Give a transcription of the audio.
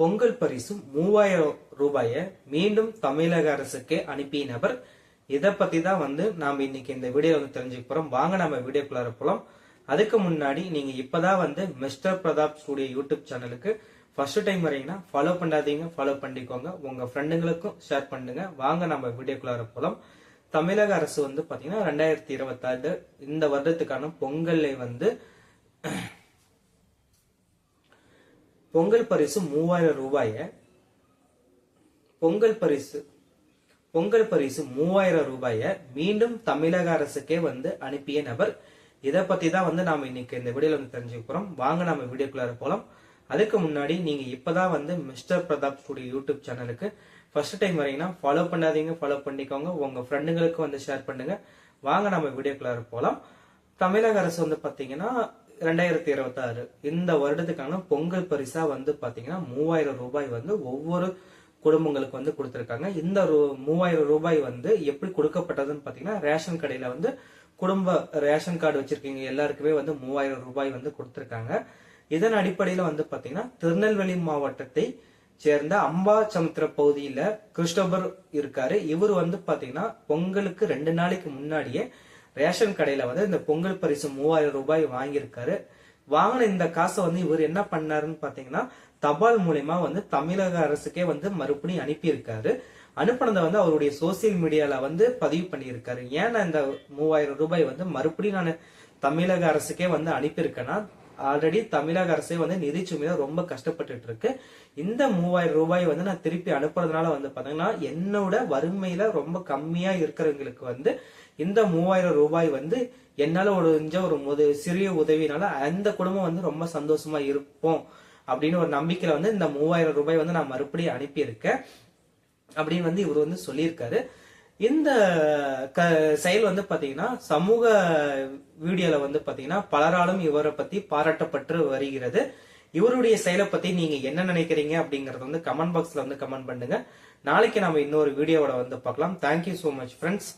பொங்கல் பரிசு மூவாயிரம் ரூபாயை மீண்டும் தமிழக அரசுக்கே அனுப்பிய நபர். இதை பத்தி தான் வந்து நாம இன்னைக்கு இந்த வீடியோ வந்து தெரிஞ்சுக்க போறோம். வாங்க நம்ம வீடியோக்குள்ளார போலாம். அதுக்கு முன்னாடி நீங்க இப்பதான் வந்து மிஸ்டர் பிரதாப் ஸ்டுடியோ யூடியூப் சேனலுக்கு ஃபர்ஸ்ட் டைம் வரீங்கன்னா ஃபாலோ பண்ணாதீங்க ஃபாலோ பண்ணிக்கோங்க. உங்க ஃப்ரெண்டுங்களுக்கும் ஷேர் பண்ணுங்க. வாங்க நம்ம வீடியோக்குள்ளார போலாம். தமிழக அரசு வந்து பாத்தீங்கன்னா ரெண்டாயிரத்தி இருபத்தாறு இந்த வருடத்துக்கான பொங்கலை வந்து பொங்கல் பரிசு மூவாயிரம் ரூபாய. பொங்கல் பரிசு பொங்கல் பரிசு மூவாயிரம் ரூபாய மீண்டும் தமிழக அரசுக்கே வந்து அனுப்பிய நபர். இதை பத்தி தான் வந்து நாம இன்னைக்கு இந்த வீடியோல வந்து தெரிஞ்சுக்க போறோம். வாங்க நம்ம வீடியோக்குள்ளார போலாம். அதுக்கு முன்னாடி நீங்க இப்பதான் வந்து மிஸ்டர் பிரதாப் ஸ்டுடியோ யூடியூப் சேனலுக்கு ஃபர்ஸ்ட் டைம் வரீங்கன்னா ஃபாலோ பண்ணாதீங்க ஃபாலோ பண்ணிக்கோங்க. உங்க ஃப்ரெண்டுங்களுக்கு வந்து ஷேர் பண்ணுங்க. வாங்க நம்ம வீடியோக்குள்ளார போலாம். தமிழக அரசு வந்து பாத்தீங்கன்னா ரெண்டாயிரத்தி இருபத்தி ஆறு இந்த வருடத்துக்கான பொங்கல் பரிசா வந்து பாத்தீங்கன்னா மூவாயிரம் ரூபாய் வந்து ஒவ்வொரு குடும்பங்களுக்கு வந்து கொடுத்துருக்காங்க. இந்த ரூ- மூவாயிரம் ரூபாய் வந்து எப்படி கொடுக்கப்பட்டதுன்னு பாத்தீங்கன்னா ரேஷன் கடையில வந்து குடும்ப ரேஷன் கார்டு வச்சிருக்கீங்க எல்லாருக்குமே வந்து மூவாயிரம் ரூபாய் வந்து கொடுத்திருக்காங்க. இதன் அடிப்படையில வந்து பாத்தீங்கன்னா திருநெல்வேலி மாவட்டத்தை சேர்ந்த அம்பாசமுத்திர பகுதியில கிறிஸ்டோபர் இருக்காரு. இவர் வந்து பாத்தீங்கன்னா பொங்கலுக்கு ரெண்டு நாளைக்கு முன்னாடியே ரேஷன் கடையில வந்து இந்த பொங்கல் பரிசு மூவாயிரம் ரூபாய் வாங்கியிருக்காரு. வாங்கின இந்த காசை வந்து இவர் என்ன பண்ணாருன்னு பாத்தீங்கன்னா தபால் மூலியமா வந்து தமிழக அரசுக்கே வந்து மறுபடியும் அனுப்பியிருக்காரு. அனுப்பினதை வந்து அவருடைய சோசியல் மீடியால வந்து பதிவு பண்ணியிருக்காரு. ஏன்னா இந்த மூவாயிரம் ரூபாய் வந்து மறுபடியும் நான் தமிழக அரசுக்கே வந்து அனுப்பியிருக்கேன்னா ஆல்ரெடி தமிழக அரசே வந்து நிதி சுமையில ரொம்ப கஷ்டப்பட்டுட்டு இருக்கு. இந்த மூவாயிரம் ரூபாய் வந்து நான் திருப்பி அனுப்புறதுனால வந்து பாத்தீங்கன்னா என்னோட வறுமையில ரொம்ப கம்மியா இருக்கிறவங்களுக்கு வந்து இந்த மூவாயிரம் ரூபாய் வந்து என்னால ஒரு ஒரு முது சிறிய உதவினால அந்த குடும்பம் வந்து ரொம்ப சந்தோஷமா இருப்போம் அப்படின்னு ஒரு நம்பிக்கையில வந்து இந்த மூவாயிரம் ரூபாய் வந்து நான் மறுபடியும் அனுப்பியிருக்கேன் அப்படின்னு வந்து இவர் வந்து சொல்லியிருக்காரு. இந்த க செயல் வந்து பார்த்தீங்கன்னா சமூக வீடியோவில் வந்து பார்த்தீங்கன்னா பலராலும் இவரை பற்றி பாராட்டப்பட்டு வருகிறது. இவருடைய செயலை பற்றி நீங்கள் என்ன நினைக்கிறீங்க அப்படிங்கிறத வந்து கமெண்ட் பாக்ஸில் வந்து கமெண்ட் பண்ணுங்க. நாளைக்கு நம்ம இன்னொரு வீடியோவோட வந்து பார்க்கலாம். Thank you so much friends